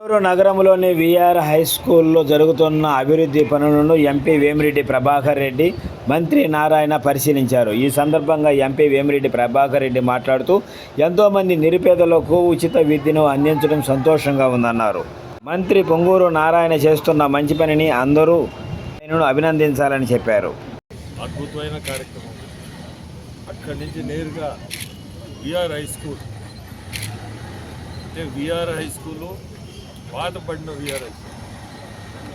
నెల్లూరు నగరంలోని VR high స్కూల్లో జరుగుతున్న అభివృద్ధి పనులను ఎంపీ వేమిరెడ్డి ప్రభాకర్ రెడ్డి మంత్రి నారాయణ పరిశీలించారు. ఈ సందర్భంగా ఎంపీ వేమిరెడ్డి ప్రభాకర్ రెడ్డి మాట్లాడుతూ ఎంతోమంది నిరుపేదలకు ఉచిత విద్యను అందించడం సంతోషంగా ఉందన్నారు. మంత్రి పొంగూరు నారాయణ చేస్తున్న మంచి పనిని అందరూ ఆయనను అభినందించాలని చెప్పారు. అద్భుతమైన కార్యక్రమం. అక్కడి నుంచి నేరుగా విఆర్ హై స్కూల్ అంటే విఆర్ హై స్కూల్లో బాధపడిన విఆర్ హై స్కూల్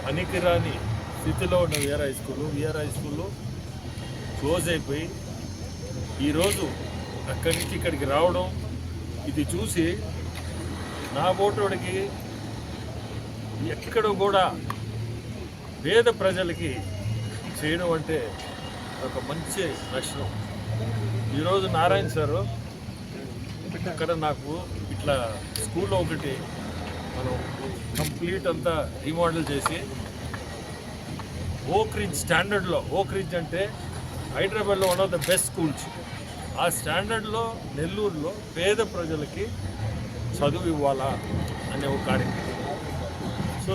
పనికిరాని స్థితిలో ఉన్న V R high school V R high స్కూల్లో క్లోజ్ అయిపోయి ఈరోజు అక్కడి నుంచి ఇక్కడికి రావడం ఇది చూసి నా ఓటోడికి ఎక్కడ కూడా పేద ప్రజలకి చేయడం అంటే ఒక మంచి లక్షణం. ఈరోజు నారాయణ సారు ఇక్కడ నాకు ఇట్లా స్కూల్లో ఒకటి మనం కంప్లీట్ అంతా రీమోడల్ చేసి ఓక్ రిజ్ స్టాండర్డ్లో ఓక్ రిజ్ అంటే హైదరాబాద్లో one of the best schools ఆ స్టాండర్డ్లో నెల్లూరులో పేద ప్రజలకి చదువు ఇవ్వాలా అనే ఒక కార్యక్రమం. సో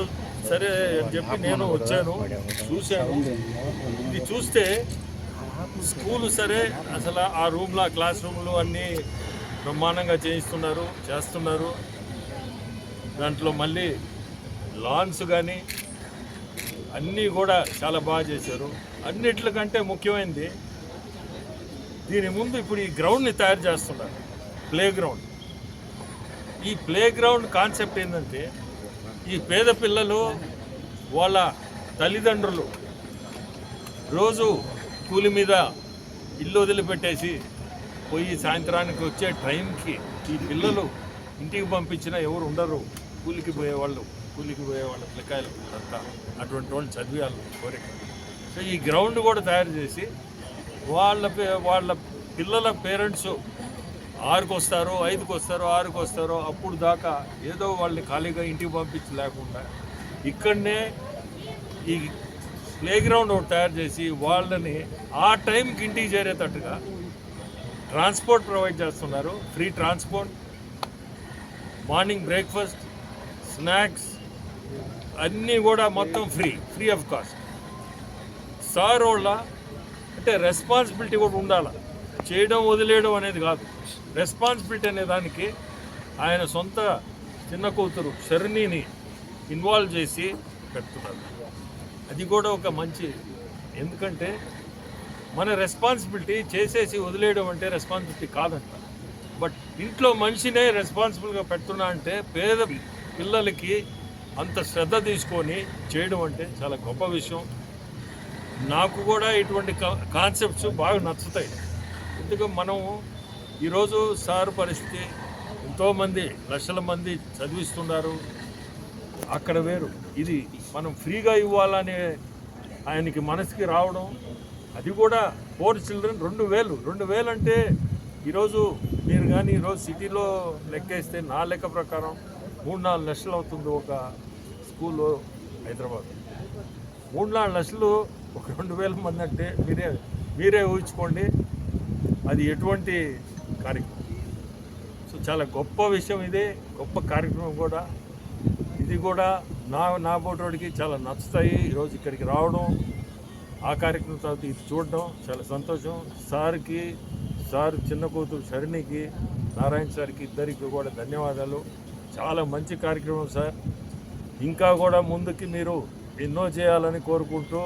సరే అని చెప్పి నేను వచ్చాను చూశాను. ఇది చూస్తే స్కూల్ సరే అసలు ఆ రూమ్లో క్లాస్ రూమ్లు అన్నీ బ్రహ్మాండంగా చేయిస్తున్నారు చేస్తున్నారు. దాంట్లో మళ్ళీ లాన్స్ కానీ అన్నీ కూడా చాలా బాగా చేశారు. అన్నిట్లకంటే ముఖ్యమైనది దీని ముందు ఇప్పుడు ఈ గ్రౌండ్ని తయారు చేస్తున్నారు ప్లే గ్రౌండ్ ఈ ప్లే గ్రౌండ్ కాన్సెప్ట్ ఏంటంటే ఈ పేద పిల్లలు వాళ్ళ తల్లిదండ్రులు రోజు కూలి మీద ఇల్లు వదిలిపెట్టేసి పోయి సాయంత్రానికి వచ్చే టైంకి ఈ పిల్లలు ఇంటికి పంపించినా ఎవరు ఉండరు. కూలికి పోయేవాళ్ళు కూలికి పోయేవాళ్ళు పిల్లకాయలు అంతా. అటువంటి వాళ్ళు చదివేయాలి కోరిక సో ఈ గ్రౌండ్ కూడా తయారు చేసి వాళ్ళ పే- వాళ్ళ పిల్లల పేరెంట్స్ ఆరుకు వస్తారో ఐదుకు వస్తారో ఆరుకు వస్తారో అప్పుడు దాకా ఏదో వాళ్ళని ఖాళీగా ఇంటికి పంపించి లేకుండా ఇక్కడనే ఈ ప్లే గ్రౌండ్ ఒకటి తయారు చేసి వాళ్ళని ఆ టైంకి ఇంటికి చేరేటట్టుగా ట్రాన్స్పోర్ట్ ప్రొవైడ్ చేస్తున్నారు. Free transport morning breakfast snacks అన్నీ కూడా మొత్తం free free of cost. Sir వాళ్ళ అంటే రెస్పాన్సిబిలిటీ కూడా ఉండాలి. చేయడం వదిలేయడం అనేది కాదు. రెస్పాన్సిబిలిటీ అనే దానికి ఆయన సొంత చిన్న కూతురు శరణిని ఇన్వాల్వ్ చేసి పెడుతున్నారు. అది కూడా ఒక మంచి ఎందుకంటే మన రెస్పాన్సిబిలిటీ చేసేసి వదిలేయడం అంటే రెస్పాన్సిబిలిటీ కాదంట. ఇంట్లో మనిషినే రెస్పాన్సిబుల్గా పెడుతున్నా అంటే పేద పిల్లలకి అంత శ్రద్ధ తీసుకొని చేయడం అంటే చాలా గొప్ప విషయం. నాకు కూడా ఇటువంటి కా- కాన్సెప్ట్స్ బాగా నచ్చుతాయి. ఎందుకంటే మనం ఈరోజు సార్ పరిస్థితి ఎంతోమంది లక్షల మంది చదివిస్తున్నారు. అక్కడ వేరు. ఇది మనం ఫ్రీగా ఇవ్వాలనే ఆయనకి మనసుకి రావడం అది కూడా ఫోర్ చిల్డ్రన్ రెండు వేలు. రెండు వేలు అంటే ఈరోజు నేను కానీ ఈరోజు సిటీలో లెక్కేస్తే నా లెక్క ప్రకారం మూడు నాలుగు లక్షలు అవుతుంది ఒక స్కూల్లో హైదరాబాద్. మూడు నాలుగు లక్షలు ఒక రెండు వేల మంది అంటే మీరే మీరే ఊహించుకోండి. అది ఎటువంటి కార్యక్రమం? సో చాలా గొప్ప విషయం ఇది గొప్ప కార్యక్రమం కూడా. ఇది కూడా నా నా బోటోడికి చాలా నచ్చుతాయి. ఈరోజు ఇక్కడికి రావడం ఆ కార్యక్రమం తర్వాత ఇది చూడడం చాలా సంతోషం. సార్కి సార్ చిన్న కూతురు శరణికి నారాయణ సార్కి ఇద్దరికి కూడా ధన్యవాదాలు. చాలా మంచి కార్యక్రమం సార్. ఇంకా కూడా ముందుకి మీరు ఎన్నో చేయాలని కోరుకుంటూ